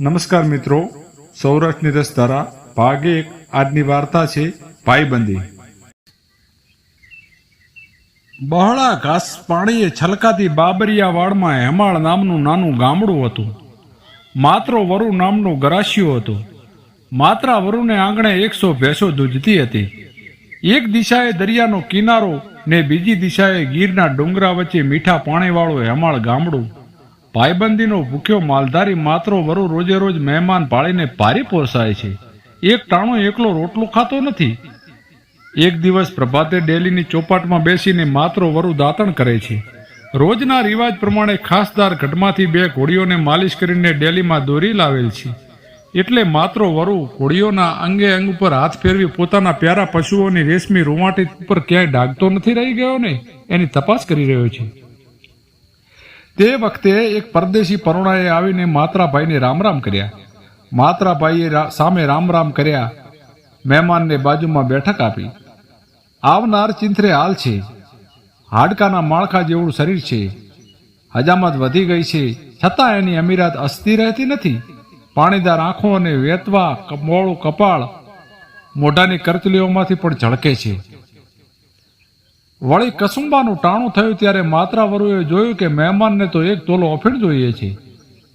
નમસ્કાર મિત્રો. સૌરાષ્ટ્રની રસધારા ભાગ એક આજની વાર્તા છે ભાઈબંધી. બહોળા ઘાસ પાણીએ છલકાતી બાબરિયા વાડમાં હેમાળ નામનું નાનું ગામડું હતું. માત્ર વરુ નામનું ગરાશિયું હતું. માત્ર વરુને આંગણે એકસો ભેંસો દૂધતી હતી. એક દિશાએ દરિયાનો કિનારો ને બીજી દિશાએ ગીરના ડુંગરા વચ્ચે મીઠા પાણીવાળું હેમાળ ગામડું ભાઈબંધીનો ભૂખ્યો માલધારી માત્રો વરુ રોજે રોજ મહેમાન પાળીને ભારે પોસાય છે. એક ટાણો એકલો રોટલો ખાતો નથી. એક દિવસ પ્રભાતે ડેલીની ચોપાટમાં બેસીને માત્રો વરુ દાંતણ કરે છે. રોજના રિવાજ પ્રમાણે ખાસદાર ઘટમાંથી બે ઘોડીઓને માલિશ કરીને ડેલીમાં દોરી લાવેલ છે. એટલે માત્રો વરુ ઘોડીઓના અંગે અંગ ઉપર હાથ ફેરવી પોતાના પ્યારા પશુઓની રેશમી રૂવાટી ઉપર ક્યાંય ડાગતો નથી રહી ગયો ને? એની તપાસ કરી રહ્યો છે. તે વખતે એક પરદેશી પરુણાએ આવીને માત્રાભાઈને રામ રામ કર્યા. માત્રાભાઈએ સામે રામ રામ કર્યા, મહેમાનને બાજુમાં બેઠક આપી. આવનાર ચિંથરે હાલ છે. હાડકાના માળખા જેવું શરીર છે. હજામત વધી ગઈ છે. છતાં એની અમીરાત અસ્તી રહેતી નથી. પાણીદાર આંખો અને વેતવા મોળું કપાળ મોઢાની કરચલીઓમાંથી પણ ઝળકે છે. વળી કસુંબાનું ટાણું થયું ત્યારે માત્રાવરુએ જોયું કે મહેમાનને તો એક તોલો અફીણ જોઈએ છે.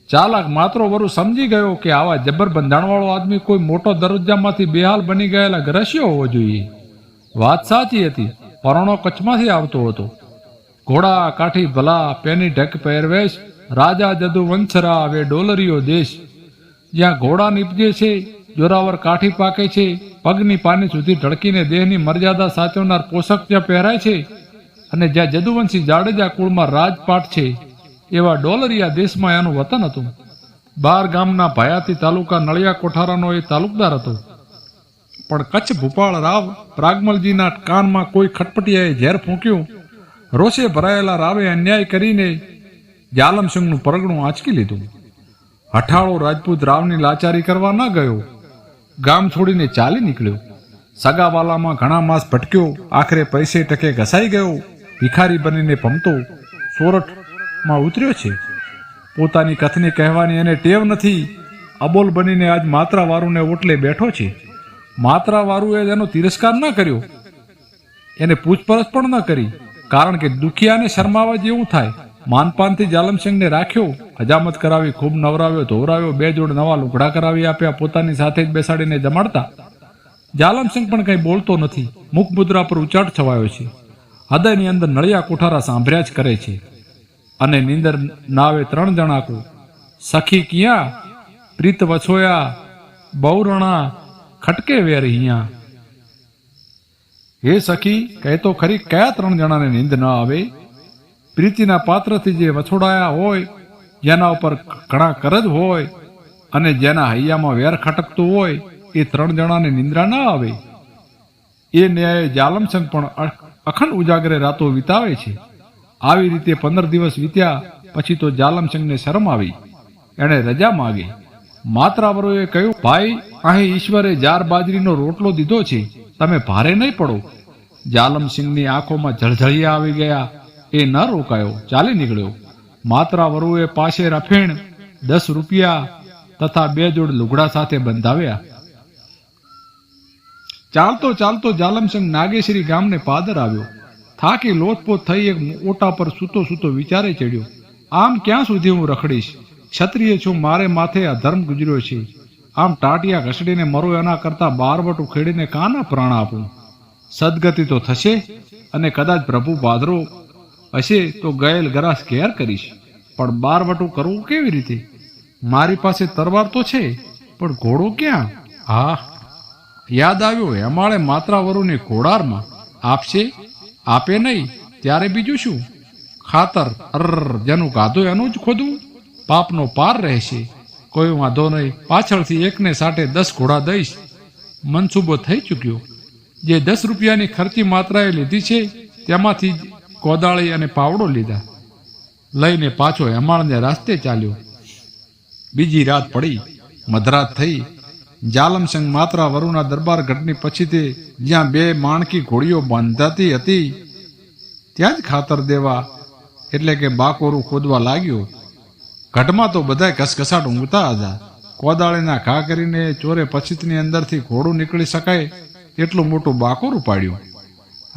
ચાલાક માત્રો વરુ સમજી ગયો કે આવા જબર બંધાણવાળો આદમી કોઈ મોટો દરજ્જામાંથી બેહાલ બની ગયેલા ગ્રસ્યો હોવો જોઈએ. વાત સાચી હતી, પરણો કચ્છમાંથી આવતો હતો. ઘોડા, કાઠી, ભલા, પેની ઢક પહેરવેશ, રાજા જદુ વંશરા વે ડોલરીઓ દેશ. જ્યાં ઘોડા નીપજે છે જોરાવર કાઠી પાકે છે. પગની પાની સુધી ઢળકીને દેહની મર્યાદા સાચવનાર પોષક જ્યાં પહેરાય છે અને જ્યાં જદુવંશી જાડેજા કુળમાં રાજપાટ છે, એવા ડોલરિયા દેશમાં એનું વતન હતું. બાર ગામના ભાયાતી તાલુકા નળિયા કોઠારાનો એ તાલુકદાર હતો. પણ કચ્છ ભૂપાળ રાવ પ્રાગમલજીના કાનમાં કોઈ ખટપટિયાએ ઝેર ફૂંક્યું. રોષે ભરાયેલા રાવે અન્યાય કરીને જાલમસિંહનું પરગણું આંચકી લીધું. હઠાળો રાજપૂત રાવની લાચારી કરવા ન ગયો. ગામ છોડીને ચાલી નીકળ્યો. સગાવાલામાં ઘણા માસ ભટક્યો, આખરે પૈસે ટકે ઘસાઈ ગયો, ભિખારી બનીને ભમતો, સોરઠમાં ઉતર્યો છે. પોતાની કથની કહેવાની એને ટેવ નથી, અબોલ બનીને આજ માત્રા વારુને ઓટલે બેઠો છે. માત્રા વારુએ એનો તિરસ્કાર ન કર્યો. એને પૂછપરછ પણ ન કરી, કારણ કે દુખિયાને શરમાવા જેવું થાય. માનપાનથી જાલમસિંહને રાખ્યો હજામત કરાવી, ખૂબ નવરાવ્યો, ધોવરાવ્યો, બે જોડ નવા લુગડા કરાવી આપ્યા, પોતાની સાથે જ બેસાડીને જમાડતા. જાલમસિંહ પણ કંઈ બોલતો નથી. મુખ મુદ્રા પર ઉચાટ છવાયો છે. હૃદયની અંદર નળિયા કોઠારા સાંભળ્યા જ કરે છે. અને નીંદર નાવે ત્રણ જણાકો. સખી ક્યાં? પ્રીત વછોયા બહુરણા? ખટકે વેર અહીંયા હે સખી કહેતો ખરી, કયા ત્રણ જણાને નીંદ ન આવે? પ્રીતિના પાત્રથી જે વછોડાયા હોય જેના ઉપર ઘણા કરજ હોય અને જેના હૈયામાં વેર ખટકતું હોય, એ ત્રણ જણાને નિંદ્રા ન આવે. એ ન્યાય જાલમસંગ પણ અખંડ ઉજાગરે રાતો વિતાવે છે. આવી રીતે પંદર દિવસ વીત્યા પછી તો જાલમસંગને શરમ આવી. એણે રજા માગી. માત્રાવરોએ કહ્યું, ભાઈ, અહીં ઈશ્વરે જાર બાજરીનો રોટલો દીધો છે. તમે ભારે નહીં પડો. જાલમસિંહની આંખોમાં જળઝળિયા આવી ગયા. એ ન રોકાયો. ચાલી નીકળ્યો. માત્રાવરુએ પાસે રફેણ દસ રૂપિયા તથા બે જોડ લુગડા સાથે બંધાવ્યા. ચાલતો ચાલતો જાલમસંગ નાગેશ્રી ગામને પાદર આવ્યો. થાકી લોથપોથ થઈ એક ઓટા પર સૂતો સૂતો વિચારે ચડ્યો. આમ ક્યાં સુધી હું રખડીશ? ક્ષત્રિય છું, મારે માથે અધર્મ ગુજર્યો છે. આમ ટાટિયા ઘસડીને મરો એના કરતા બારવટ ઉખેડીને કાના પ્રાણ આપું? સદગતિ તો થશે અને કદાચ પ્રભુ પાદરો હશે તો ગયેલ ગરાસ ઘેર કરીશ, પણ બારવટું કરવું કેવી રીતે? મારી પાસે તરવાર તો છે, પણ ઘોડો ક્યાં? હા યાદ આવ્યો હેમાળે માત્રાવરુને ઘોડારમાં આપશે? આપે નહીં, ત્યારે બીજું શું? ખાતર અર જેનું ગાધું એનું જ ખોદવું? પાપનો પાર રહેશે. કોઈ વાંધો નહીં, પાછળથી એકને સાટે દસ ઘોડા દઈશ. મનસૂબો થઈ ચૂક્યો. જે દસ રૂપિયાની ખર્ચી માત્રાએ લીધી છે, તેમાંથી કોદાળી અને પાવડો લીધા. લઈને પાછો હેમાળને રાસ્તે ચાલ્યો. બીજી રાત પડી, મધરાત થઈ. જાલમસંગ માત્રા વરુના દરબાર ગઢની પછીથી જ્યાં બે માણકી ઘોડીઓ બાંધાતી હતી, ત્યાં જ ખાતર દેવા એટલે કે બાકોરું ખોદવા લાગ્યો. ઘટમાં તો બધાય ઘસઘસાટ ઊંઘતા હતા. કોદાળીના ઘા કરીને ચોરે પછીતની અંદરથી ઘોડું નીકળી શકાય એટલું મોટું બાકોરું ઉપાડ્યું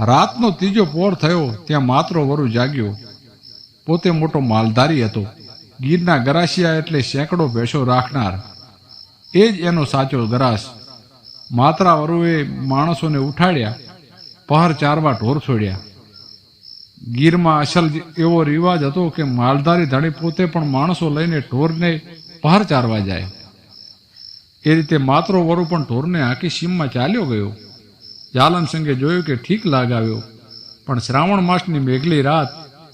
રાતનો ત્રીજો પોર થયો, ત્યાં માત્ર વરુ જાગ્યો. પોતે મોટો માલધારી હતો. ગીરના ગરાસિયા એટલે સેંકડો ભેંસો રાખનાર. એ જ એનો સાચો ગરાસ. માત્રા વરુએ માણસોને ઉઠાડ્યા, પહર ચારવા ઢોર છોડ્યા. ગીરમાં અસલ એવો રિવાજ હતો કે માલધારી ધણી પોતે પણ માણસો લઈને ઢોરને પહાર ચારવા જાય. એ રીતે માત્રો વરુ પણ ઢોરને હાંકી સીમમાં ચાલ્યો ગયો. જાલમ સંગે જોયું કે ઠીક લાગાવ્યો, પણ શ્રાવણ માસની મેઘલી રાત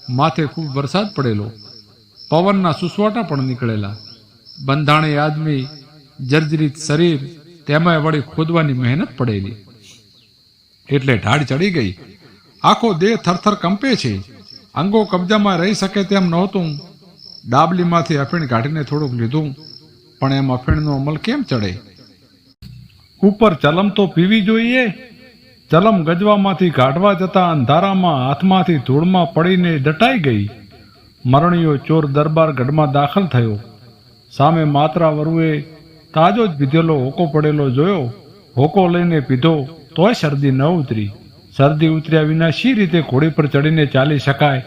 માથે ખૂબ વરસાદ પડેલો. પવનના સુસવાટા પણ નીકળેલા. બંધાણી આદમી જર્જરિત શરીર તેમાં વળી ખોદવાની મહેનત પડેલી. એટલે ઢાળ ચડી ગઈ. આખો દેહ થરથર કંપે છે. અંગો કબજામાં રહી શકે તેમ નહોતું. ડાબલીમાંથી અફીણ કાઢીને થોડુંક લીધું, પણ એમ અફીણનો અમલ કેમ ચડે? ઉપર ચલમ તો પીવી જોઈએ? ચલમ ગજવામાંથી કાઢવા જતા અંધારામાં હાથમાંથી ધૂળમાં પડીને દટાઈ ગઈ. મરણીયો ચોર દરબાર ગઢમાં દાખલ થયો. સામે માત્રા વરુએ તાજો જ પીધેલો હોકો પડેલો જોયો. હોકો લઈને પીધો, તોય શરદી ન ઉતરી. શરદી ઉતર્યા વિના શી રીતે ઘોડી પર ચડીને ચાલી શકાય?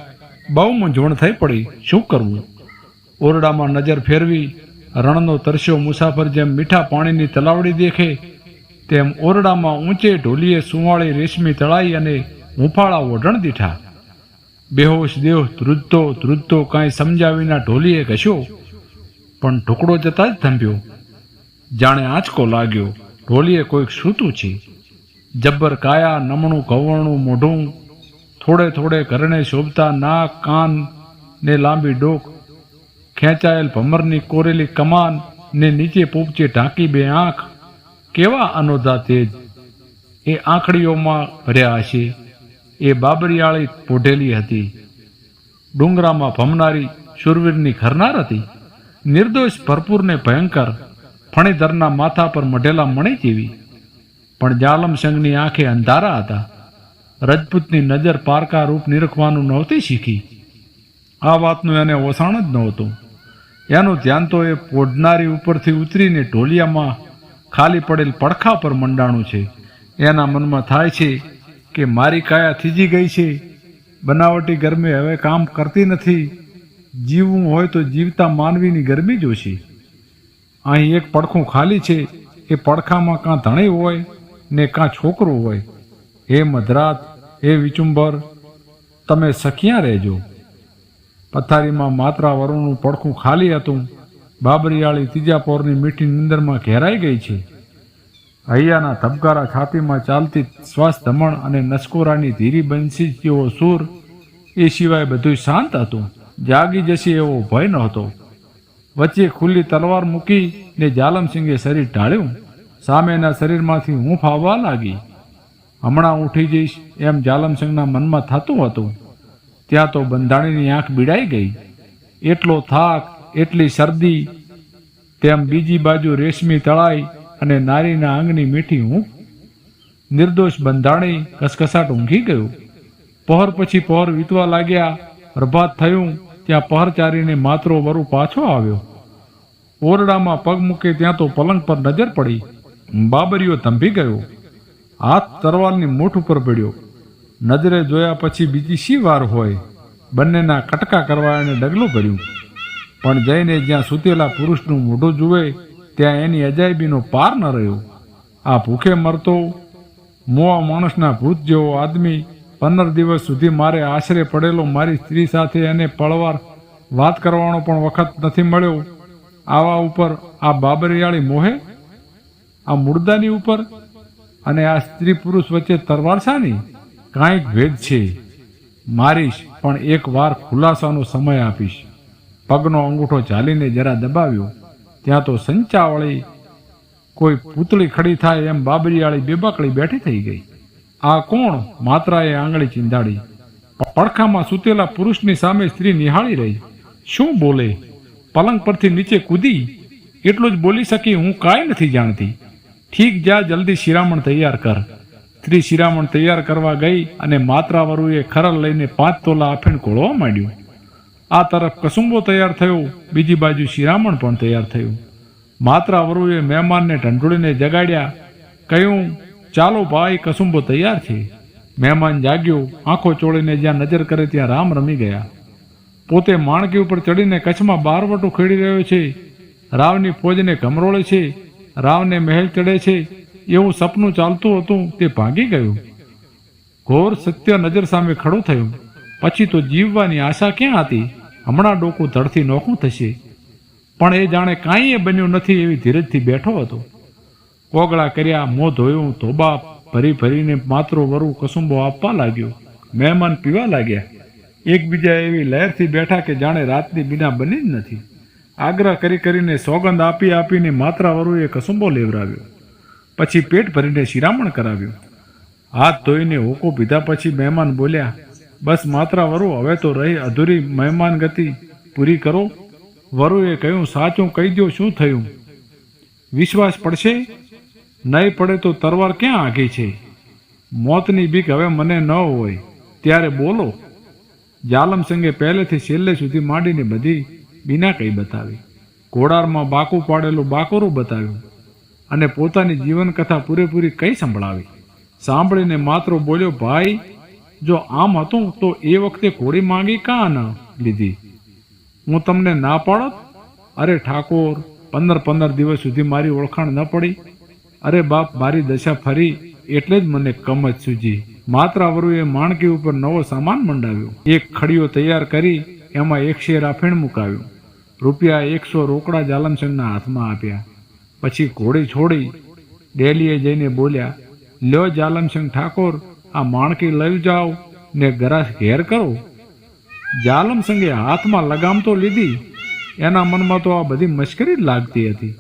બહુ મૂંઝવણ થઈ પડી. શું કરવું? ઓરડામાં નજર ફેરવી રણનો તરસ્યો મુસાફર જેમ મીઠા પાણીની તલાવડી દેખે તેમ ઓરડામાં ઊંચે ઢોલીએ સુવાળી રેશમી તળાઈ અને હુંફાળા ઓઢણ દીઠા બેહોશ દેહ ધ્રુજતો ધ્રુજતો કાંઈ સમજાવીના ઢોલીએ ઘસ્યો પણ ઢુકડો જતા જ થંભ્યો. જાણે આંચકો લાગ્યો, ઢોલીએ કોઈક સૂતું છે. જબ્બર કાયા, નમણું કવરણું મોઢું, થોડે થોડે ઘરણે શોભતા નાક, કાન ને લાંબી ડોક, ખેંચાયેલ ભમરની કોરેલી કમાન ને નીચે પૂપચે ઢાંકી બે આંખ કેવા અનોધા તેજ એ આંખડીઓમાં ભર્યા હશે એ બાબરિયાળી પોઢેલી હતી. ડુંગરામાં ભમનારી સુરવીરની ઘરનાર હતી. નિર્દોષ, ભરપૂર ને ભયંકર ફણીધરના માથા પર મઢેલા મણી જેવી પણ જાલમસંગની આંખે અંધારા હતા. રજપૂતની નજર પારકા રૂપ નિરખવાનું નહોતી શીખી. આ વાતનું એને ઓસાણ જ નહોતું. એનું ધ્યાન તો એ પોઢનારી ઉપરથી ઉતરીને ઢોલિયામાં ખાલી પડેલ પડખા પર મંડાણું છે. એના મનમાં થાય છે કે મારી કાયા થીજી ગઈ છે. બનાવટી ગરમી હવે કામ કરતી નથી. જીવવું હોય તો જીવતા માનવીની ગરમી જોશી અહીં એક પડખું ખાલી છે. એ પડખામાં કાં ધણી હોય ને કાં છોકરું હોય. હે મધરાત, હે વિચુંબર, તમે સખિયા રહેજો. પથારીમાં માત્રા વરુણનું પડખું ખાલી હતું. બાબરિયાળી ત્રીજા પોરની મીઠી નિંદરમાં ઘેરાઈ ગઈ છે. હૈયાના ધબકારા છાતીમાં ચાલતી શ્વાસ ધમણ અને નસકોરાની ધીરી બંસી જેવો સૂર એ સિવાય બધું શાંત હતું. જાગી જશે એવો ભય નહોતો. વચ્ચે ખુલ્લી તલવાર મૂકી ને જાલમસિંગે શરીર ઢાળ્યું. સામેના શરીરમાંથી હૂંફ આવવા લાગી. હમણાં ઉઠી જઈશ, એમ જાલમસિંહના મનમાં થતું હતું. ત્યાં તો બંધાણીની આંખ બીડાઈ ગઈ. એટલો થાક એટલી શરદી, તેમ બીજી બાજુ રેશમી તળાઈ અને નારીના અંગની મીઠી હું નિર્દોષ બંધાણી કસકસાટ ઊંઘી ગયું. પહોર પછી પહોર વીતવા લાગ્યા, પ્રભાત થયું, ત્યાં પહર ચારીને માત્રો વરુ પાછો આવ્યો. ઓરડામાં પગ મૂકે ત્યાં તો પલંગ પર નજર પડી. બાબરીઓ તંભી ગયો. હાથ તરવારની મૂઠ ઉપર પડ્યો. નજરે જોયા પછી બીજી શી વાર હોય? બંનેના કટકા કરવા એને ડગલું ભર્યું. પણ જઈને જ્યાં સૂતેલા પુરુષનું મોઢું જુએ, ત્યાં એની અજાયબીનો પાર ન રહ્યો. આ ભૂખે મરતો મોવા માણસના ભૂત જેવો આદમી, પંદર દિવસ સુધી મારે આશરે પડેલો મારી સ્ત્રી સાથે એને પળવાર વાત કરવાનો પણ વખત નથી મળ્યો. આવા ઉપર આ બાબરિયાળી મોહે? આ મુર્દાની ઉપર? અને આ સ્ત્રી પુરુષ વચ્ચે તરવાર શાની? કાંઈક ભેદ છે. મારીશ, પણ એક વાર ખુલાસાનો સમય આપીશ. પગનો અંગૂઠો ચાલીને જરા દબાવ્યો. ત્યાં તો સંચાવળી કોઈ પૂતળી ખડી થાય એમ બાબરીવાળી બેબાકળી બેઠી થઈ ગઈ. આ કોણ? માત્રાએ આંગળી ચીંધાડી. પડખામાં સૂતેલા પુરુષની સામે સ્ત્રી નિહાળી રહી. શું બોલે? પલંગ પરથી નીચે કૂદી? એટલું જ બોલી શકી હું કાંઈ નથી જાણતી. ઠીક જા, જલ્દી શિરામણ તૈયાર કર. સ્ત્રી શિરામણ તૈયાર કરવા ગઈ અને માત્રાવરુએ ખરલ લઈને પાંચ તોલા આફેણ કોળવા માંડ્યું. આ તરફ કસુંબો તૈયાર થયો. બીજી બાજુ શિરામણ પણ તૈયાર થયું. માત્ર વરુએ મહેમાનને ઢંઢોળીને જગાડ્યા. કહ્યું, ચાલો ભાઈ, કસુંબો તૈયાર છે. મહેમાન જાગ્યો. આંખો ચોળીને જ્યાં નજર કરે ત્યાં રામ રમી ગયા. પોતે માણકી ઉપર ચડીને કચ્છમાં બારવટો ખેડી રહ્યો છે. રાવની ફોજને કમરોળે છે. રાવને મહેલ ચડે છે. એવું સપનું ચાલતું હતું, તે ભાગી ગયું. ઘોર સત્ય નજર સામે ખડું થયું. પછી તો જીવવાની આશા ક્યાં હતી? હમણાં ડોકું ધડથી નોખું થશે. પણ એ જાણે કાંઈ બન્યું નથી એવી ધીરજથી બેઠો હતો. કોગળા કર્યા, મોં ધોયું, ધોબા ભરી ભરીને માત્રો વરુ કસુંબો આપવા લાગ્યો. મહેમાન પીવા લાગ્યા. એકબીજા એવી લહેરથી બેઠા કે જાણે રાતની બિના બની જ નથી. આગ્રહ કરી કરીને સોગંદ આપી આપીને માત્રા વરુએ કસુંબો લેવરાવ્યો. પછી પેટ ભરીને શિરામણ કરાવ્યું. હાથ ધોઈને હોકો પીધા પછી મહેમાન બોલ્યા બસ માત્ર વરુ, હવે તો રહી અધૂરી મહેમાન ગતિ પૂરી કરો. વરુએ કહ્યું, સાચું કહી દો શું થયું? વિશ્વાસ પડશે? નહીં પડે તો તરવાર ક્યાં આઘી છે? મોતની બીક હવે મને ન હોય. ત્યારે બોલો. જાલમ સંગે પહેલેથી છેલ્લે સુધી માંડીને બધી બીના કઈ બતાવી. ઘોડારમાં બાકુ પાડેલું બાકોરું બતાવ્યું અને પોતાની જીવન કથા પૂરેપૂરી કઈ સંભળાવી. સાંભળીને માત્ર બોલ્યો, ભાઈ જો આમ હતું તો એ વખતે ઘોડી માંગી કાં ન લીધી? હું તમને ના પાડત? અરે ઠાકોર, પંદર પંદર દિવસ સુધી મારી ઓળખાણ ન પડી. અરે બાપ, મારી દશા ફરી, એટલે જ મને કમજ સૂજી. માત્ર વરુએ માણકી ઉપર નવો સામાન મંડાવ્યો. એક ખડીયો તૈયાર કરી એમાં એક શેર આફેણ મુકાવ્યું. રૂપિયા એકસો રોકડા જાલમસિંહના હાથમાં આપ્યા. પછી ઘોડી છોડી ડેલીએ જઈને બોલ્યા, લ્યો જાલમસિંહ ઠાકોર આ માણકી લઈ જાઓ ને ગરાસ ઘેર કરો. જાલમ સંગે હાથમાં લગામ તો લીધી. એના મનમાં તો આ બધી મશ્કરી જ લાગતી હતી.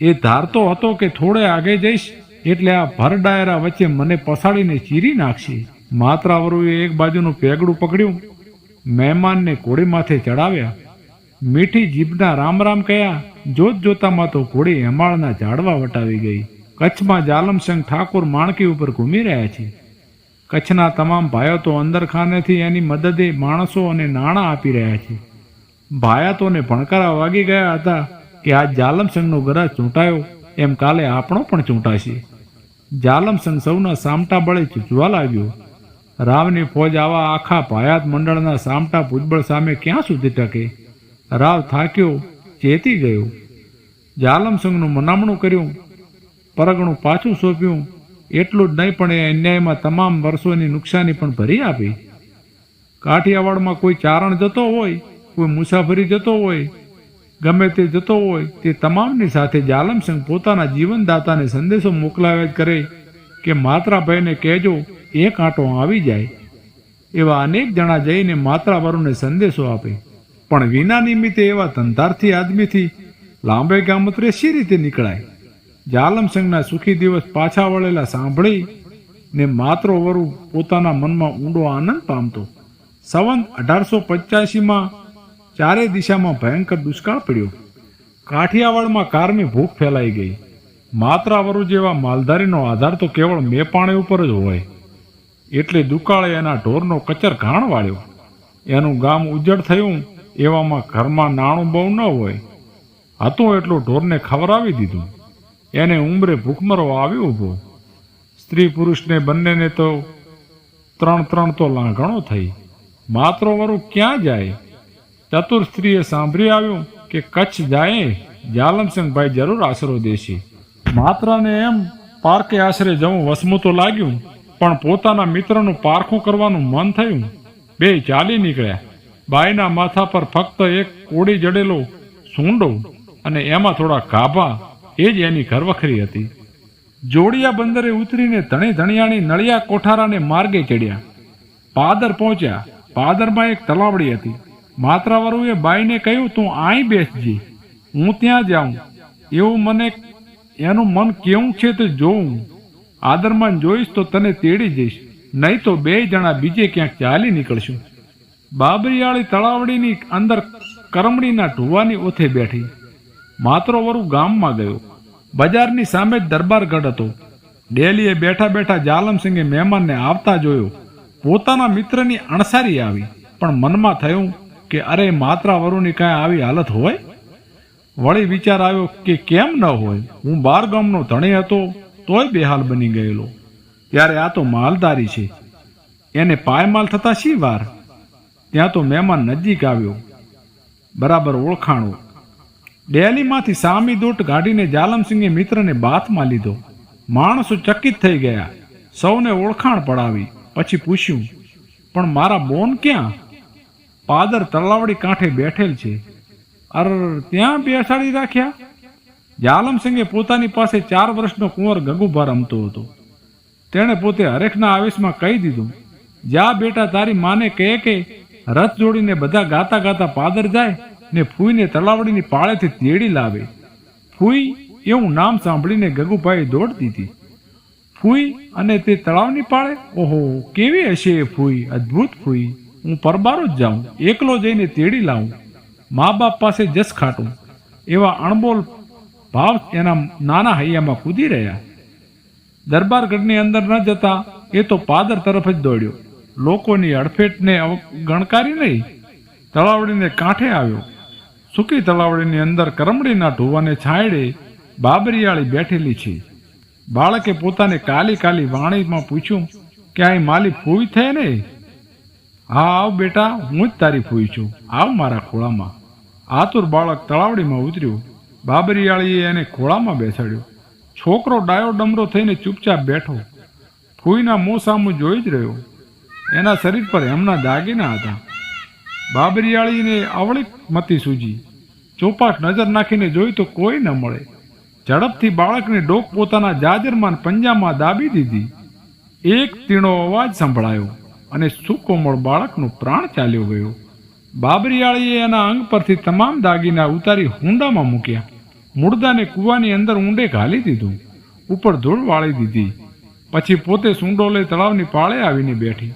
એ ધારતો હતો કે થોડે આગે જઈશ એટલે આ ભર ડાયરા વચ્ચે મને પસાડીને ચીરી નાખશે. માત્રાવરુએ એક બાજુનું પેગડું પકડ્યું. મહેમાનને કોળી માથે ચડાવ્યા. મીઠી જીભના રામ રામ કયા. જોત જોતામાં તો ઘોડી હેમાળના ઝાડવા વટાવી ગઈ. કચ્છમાં જાલમસંગ ઠાકોર માણકી ઉપર ઘૂમી રહ્યા છે. કચ્છના તમામ ભાઈઓ તો અંદરખાનેથી એની મદદે માણસો અને નાણાં આપી રહ્યા છે. ભાયાતોને ભણકારા વાગી ગયા હતા કે આ જાલમસિંહનો ગરજ ચૂંટાયો, એમ કાલે આપણો પણ ચૂંટાશે. જાલમસિંહ સૌના સામટા બળે ચૂંચવા લાગ્યો. રાવની ફોજ આવા આખા ભાયાત મંડળના સામટા ભૂજબળ સામે ક્યાં સુધી ટકે? રાવ થાક્યો, ચેતી ગયો. જાલમસિંહનું મનામણું કર્યું, પરગણું પાછું સોંપ્યું એટલું જ નહીં, પણ એ અન્યાયમાં તમામ વર્ષોની નુકસાની પણ ભરી આપી. કાઠિયાવાડમાં કોઈ ચારણ જતો હોય, કોઈ મુસાફરી જતો હોય, ગમે તે જતો હોય, તે તમામની સાથે જાલમસંગ પોતાના જીવનદાતાને સંદેશો મોકલાવ્યા જ કરે કે માત્રાભાઈને કહેજો, એક આંટો આવી જાય. એવા અનેક જણા જઈને માત્રાવાળુને સંદેશો આપે. પણ વિના નિમિત્તે એવા ધંધારથી આદમીથી લાંબે ગામત્રે શી રીતે નીકળાય? જાલમસિંહના સુખી દિવસ પાછા વળેલા સાંભળી ને માત્રો વરુ પોતાના મનમાં ઊંડો આનંદ પામતો. સંવંત અઢારસો પચાસીમાં ચારે દિશામાં ભયંકર દુષ્કાળ પડ્યો. કાઠિયાવાડમાં કારમી ભૂખ ફેલાઈ ગઈ. માત્રાવરુ જેવા માલધારીનો આધાર તો કેવળ મેપાણી ઉપર જ હોય. એટલે દુકાળે એના ઢોરનો કચર ઘાણ વાળ્યો. એનું ગામ ઉજ્જડ થયું, એવામાં ઘરમાં નાણું બહુ ન હોય. હતું એટલું ઢોરને ખવડાવી દીધું. એને ઉંમરે ભૂખમરો આવ્યો ઊભો. સ્ત્રી પુરુષને બંનેને તો ત્રણ ત્રણ તો લાંઘણો થઈ. માત્રો વરુ ક્યાં જાય? ચતુર સ્ત્રીએ સાંભળી આવ્યું કે કચ્છ જાય, જાલમસિંહભાઈ જરૂર આશરો દેશે. માત્રાને એમ પાર્કે આશરે જવું વસમું તો લાગ્યું, પણ પોતાના મિત્રનું પારખું કરવાનું મન થયું. બે ચાલી નીકળ્યા. બાઈના માથા પર ફક્ત એક કોડી જડેલો સૂંડો અને એમાં થોડા ગાભા એ જ એની ઘરવખરી હતી. જોડિયા બંદરે ઉતરીને ધણી ધણિયાણી નળિયા કોઠારાને માર્ગે ચડ્યા. પાદર પહોંચ્યા. પાદરમાં એક તલાવડી હતી. માત્રાવાળુએ બાઈને કહ્યું, તું આઈ બેસજી. હું ત્યાં જાઉં. એવું મને, એનું મન કેવું છે તે જોઉં. આદરમાં જોઈશ તો તને તેડી જઈશ. નહીં તો બે જણા બીજે ક્યાંક ચાલી નીકળશું. બાબરીયાળી તળાવડીની અંદર કરમડીના ઢુવાની ઓથે બેઠી. માત્ર વરુ ગામમાં ગયો. બજારની સામે જ દરબારગઢ હતો. ડેલીએ બેઠા બેઠા જાલમસિંહે મહેમાનને આવતા જોયો. પોતાના મિત્રની અણસારી આવી, પણ મનમાં થયું કે અરે માત્રા વરુની કાંઈ આવી હાલત હોય? વળી વિચાર આવ્યો કે કેમ ન હોય? હું બાર ગામનો ધણી હતો, તોય બેહાલ બની ગયેલો. ત્યારે આ તો માલધારી છે. એને પાયમાલ થતા શી વાર? ત્યાં તો મહેમાન નજીક આવ્યો. બરાબર ઓળખાણો. ડેલીમાંથી સામી દૂટ કાઢીને જાલમસિંહે મિત્રને બાથમાં લીધો. માણસો ચકિત થઈ ગયા. સૌને ઓળખાણ પડાવી. પછી પૂછ્યું, પણ મારા બોન ક્યાં? પાદર તલાવડી કાંઠે બેઠેલ છે. અર, ત્યાં બેસાડી રાખ્યા? જાલમસિંહે પોતાની પાસે ચાર વર્ષનો કુંવર ગગુભા રમતો હતો. તેણે પોતે હરેખના આવેશમાં કહી દીધું, જા બેટા તારી માને કહે કે રથ જોડીને બધા ગાતા ગાતા પાદર જાય. ને ફૂઈને તલાવડીની પાળેથી તેડી લાવે. ફૂઈ એવું નામ સાંભળીને ગગુભાઈ દોડ દીધી. ફૂઈ અને તે તળાવની પાળે, ઓહો, કેવી હશે એ ફૂઈ? અદ્ભુત ફૂઈ. હું પરબારો જ જાઉં, એકલો જઈને તેડી લાવું. મા બાપ પાસે જસ ખાટું. એવા અણબોલ ભાવ એના નાના હૈયામાં કૂદી રહ્યા. દરબારગઢની અંદર ન જતા એ તો પાદર તરફ જ દોડ્યો. લોકોની અડફેટને ગણકારી નહીં. તળાવડીને કાંઠે આવ્યો. સૂકી તળાવડીની અંદર કરમડીના ઢોવાને છાંયડે બાબરિયાળી બેઠેલી છે. બાળકે પોતાને કાલી કાલી વાણીમાં પૂછ્યું કે અહીં માલી ફૂઈ થયે ને હા, આવ બેટા, હું જ તારી ફૂઈ છું. આવ મારા ખોળામાં. આતુર બાળક તળાવડીમાં ઉતર્યું. બાબરિયાળીએ એને ખોળામાં બેસાડ્યો. છોકરો ડાયો ડમરો થઈને ચૂપચાપ બેઠો. ફૂઈના મોં સામું જોઈ જ રહ્યો. એના શરીર પર એમના દાગીના હતા. બાબરિયાળીને અવળી મતી સૂજી. ચોપાટ નજર નાખીને જોઈ તો કોઈ ન મળે. ઝડપથી બાળકને ડોક પોતાના જાજરમાન પંજામાં દાબી દીધી. એક તીણો અવાજ સંભળાયો અને સુકોમળ બાળકનો પ્રાણ ચાલ્યો ગયો. બાબરિયાળીએ એના અંગ પરથી તમામ દાગીના ઉતારી હુંડામાં મૂક્યા. મુર્દાને કૂવાની અંદર ઊંડે ઘાલી દીધું. ઉપર ધૂળ વાળી દીધી. પછી પોતે સૂંડો લઈ તળાવની પાળે આવીને બેઠી.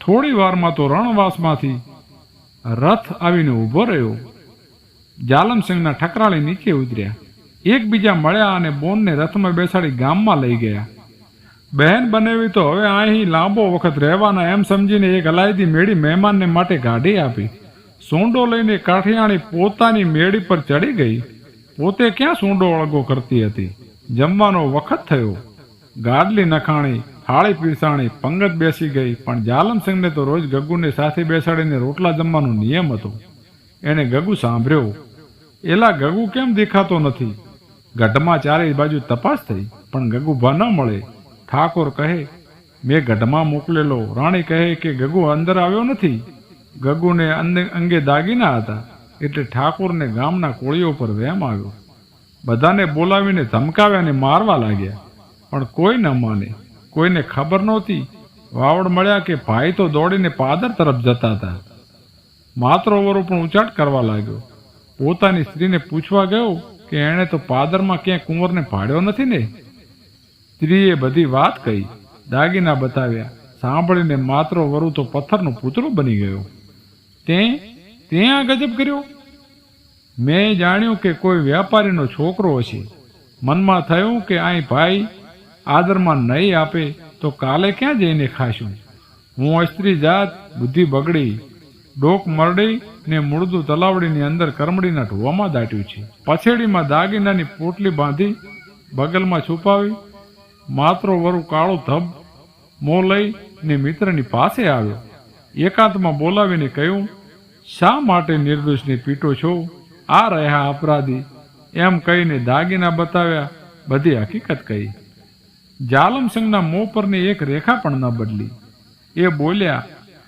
થોડી વારમાં તો રણવાસમાંથી રથ આવીને ઊભો રહ્યો. જાલમસિંહના ઠકરાળી નીચે ઉતર્યા. એકબીજા મળ્યા અને બોનને રથમાં બેસાડી ગામમાં લઈ ગયા. બહેન બનેવી તો હવે અહીં લાંબો વખત રહેવાના એમ સમજીને એક અલાયદી મેળી મહેમાનને માટે ગાડી આપી. સૂંડો લઈને કાઠિયાણી પોતાની મેળી પર ચડી ગઈ. પોતે ક્યાં સૂંડો અળગો કરતી હતી? જમવાનો વખત થયો. ગાડલી નખાણી થાળી પીરસાણી, પંગત બેસી ગઈ, પણ જાલમસિંહને તો રોજ ગગુને સાથે બેસાડીને રોટલા જમવાનો નિયમ હતો. એણે ગગુ સાંભળ્યો, એલા ગગુ કેમ દેખાતો નથી? ગઢમાં ચારે બાજુ તપાસ થઈ, પણ ગગુભા ન મળે. ઠાકોર કહે, મેં ગઢમાં મોકલેલો. રાણી કહે કે ગગુ અંદર આવ્યો નથી. ગગુને અંગે દાગીના હતા, એટલે ઠાકોરને ગામના કોળીઓ પર વહેમ આવ્યો. બધાને બોલાવીને ધમકાવ્યા અને મારવા લાગ્યા, પણ કોઈ ન માને. કોઈને ખબર નહોતી. વાવડ મળ્યા કે ભાઈ તો દોડીને પાદર તરફ જતા હતા. માત્ર વરુ પણ ઉચાટ કરવા લાગ્યો. પોતાની સ્ત્રીને પૂછવા ગયો કે એણે તો પાદરમાં ક્યાંય કુંવરને ભાડ્યો નથી ને? સ્ત્રીએ બધી વાત કહી. દાગીના બતાવ્યા. સાંભળીને માત્ર વરુ તો પથ્થરનું પૂતળું બની ગયો. તે તે આ ગજબ કર્યો? મેં જાણ્યું કે કોઈ વ્યાપારીનો છોકરો હશે. મનમાં થયું કે અહીં ભાઈ આદરમાં નહીં આપે તો કાલે ક્યાં જઈને ખાશું હું અસ્ત્રી જાત, બુદ્ધિ બગડી, ડોક મરડી ને મૂળદું તલાવડીની અંદર કરમડીના ઢોવામાં દાટ્યું છે. પછેડીમાં દાગીનાની પોટલી બાંધી બગલમાં છુપાવી માત્રો વરુ કાળો ધબ, મો લઈ ને મિત્રની પાસે આવ્યો. એકાંતમાં બોલાવીને કહ્યું, શા માટે નિર્દોષને પીટો છો? આ રહ્યા અપરાધી. એમ કહીને દાગીના બતાવ્યા, બધી હકીકત કહી. જાલમસિંહના મોં પરની એક રેખા પણ ન બદલી. એ બોલ્યા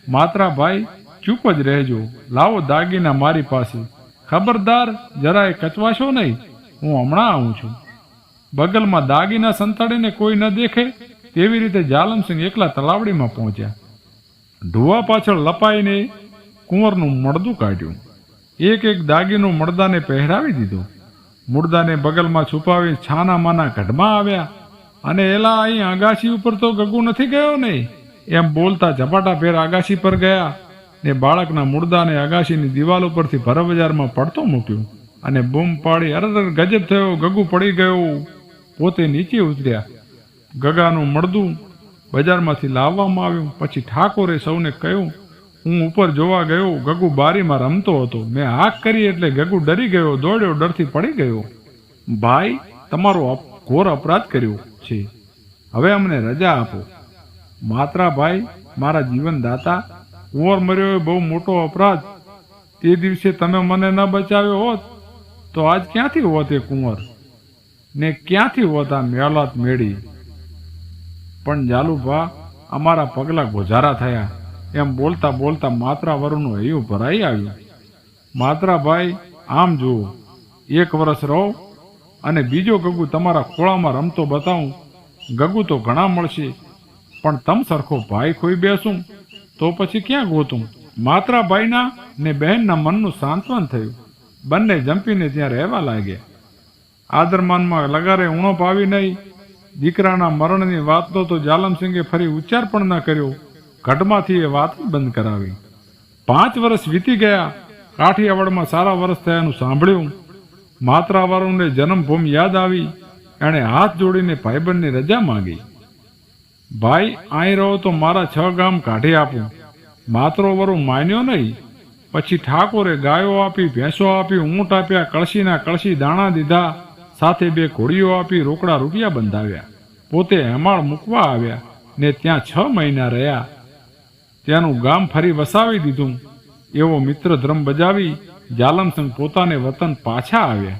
માત્રા ભાઈ ચૂપ જ રહેજો. લાવો દાગીના મારી પાસે. ખબરદાર, જરાય કચવાશો નહીં. હું હમણાં આવું છું. બગલમાં દાગીના સંતાડીને કોઈ ન દેખે તેવી રીતે જાલમસિંહ એકલા તલાવડીમાં પહોંચ્યા. ઢુવા પાછળ લપાઈને કુંવરનું મળદું કાઢ્યું. એક એક દાગીનું મળદાને પહેરાવી દીધો. મુર્દાને બગલમાં છુપાવી છાના માના ગઢમાં આવ્યા. અને એલા અહીં આગાશી ઉપર તો ગગુ નથી ગયો ને? એમ બોલતા ઝપાટા ફેર આગાશી પર ગયા ને બાળકના મુર્દાને આગાશીની દિવાલ ઉપરથી ભરબજારમાં પડતો મૂક્યું અને બૂમ પાડી અરર ગજબ થયો, ગગુ પડી ગયો, પોતે નીચે ઉતર્યા. ગગાનું મળદું બજારમાંથી લાવવામાં આવ્યું, પછી ઠાકોરે સૌને કહ્યું, હું ઉપર જોવા ગયો, ગગુ બારીમાં રમતો હતો. મેં હાક કરી એટલે ગગુ ડરી ગયો, દોડ્યો, ડરથી પડી ગયો. ભાઈ, તમારો ઘોર અપરાધ કર્યો. છે. હવે અમને રજા આપો. માત્રાભાઈ, મારા જીવનદાતા, કુંવર મર્યો એ બહુ મોટો અપરાધ. તે દિવસે તમે મને ન બચાવ્યો હોત, તો આજ ક્યાંથી હોત એ કુંવર? ને ક્યાંથી હોત આ મેળાત મેળી? પણ જાલુભા, અમારા પગલા ગોઝારા થયા. એમ બોલતા બોલતા માત્રા વરુનું હૈયું ભરાઈ આવ્યું. માત્રાભાઈ, આમ જુઓ. એક વર્ષ રહો અને બીજો ગગુ તમારા ખોળામાં રમતો બતાવું. ગગુ તો ઘણા મળશે, પણ તમ સરખો ભાઈ ખોઈ બેસું, તો પછી ક્યાં ગોતું? માત્રા ભાઈના ને બહેનના મનનું સાંત્વન થયું. બંને જંપીને ત્યાં રહેવા લાગ્યા. આદરમાનમાં લગારે ઉણો પાવી નહીં. દીકરાના મરણની વાતનો તો જાલમસિંગે ફરી ઉચ્ચાર પણ ન કર્યો. ઘટમાંથી એ વાત બંધ કરાવી. પાંચ વર્ષ વીતી ગયા. કાઠિયાવાડમાં સારા વર્ષ થયાનું સાંભળ્યું. માત્રાવાળુને જન્મભૂમિ યાદ આવી, એણે હાથ જોડીને ભાઈબંધની રજા માંગી. ભાઈ, અહીં રહો તો મારા છ ગામ કાઢી આપું. માત્રો વરું માન્યો નહીં. પછી ઠાકોરે ગાયો આપી, ભેંસો આપી, ઊંટ આપ્યા, કળશીના કળશી દાણા દીધા, સાથે બે ઘોડીઓ આપી, રોકડા રૂપિયા બંધાવ્યા. પોતે હેમાળ મૂકવા આવ્યા ને ત્યાં છ મહિના રહ્યા. ત્યાંનું ગામ ફરી વસાવી દીધું. એવો મિત્ર ધર્મ બજાવી જાલમસંગ પોતાને વતન પાછા આવ્યા.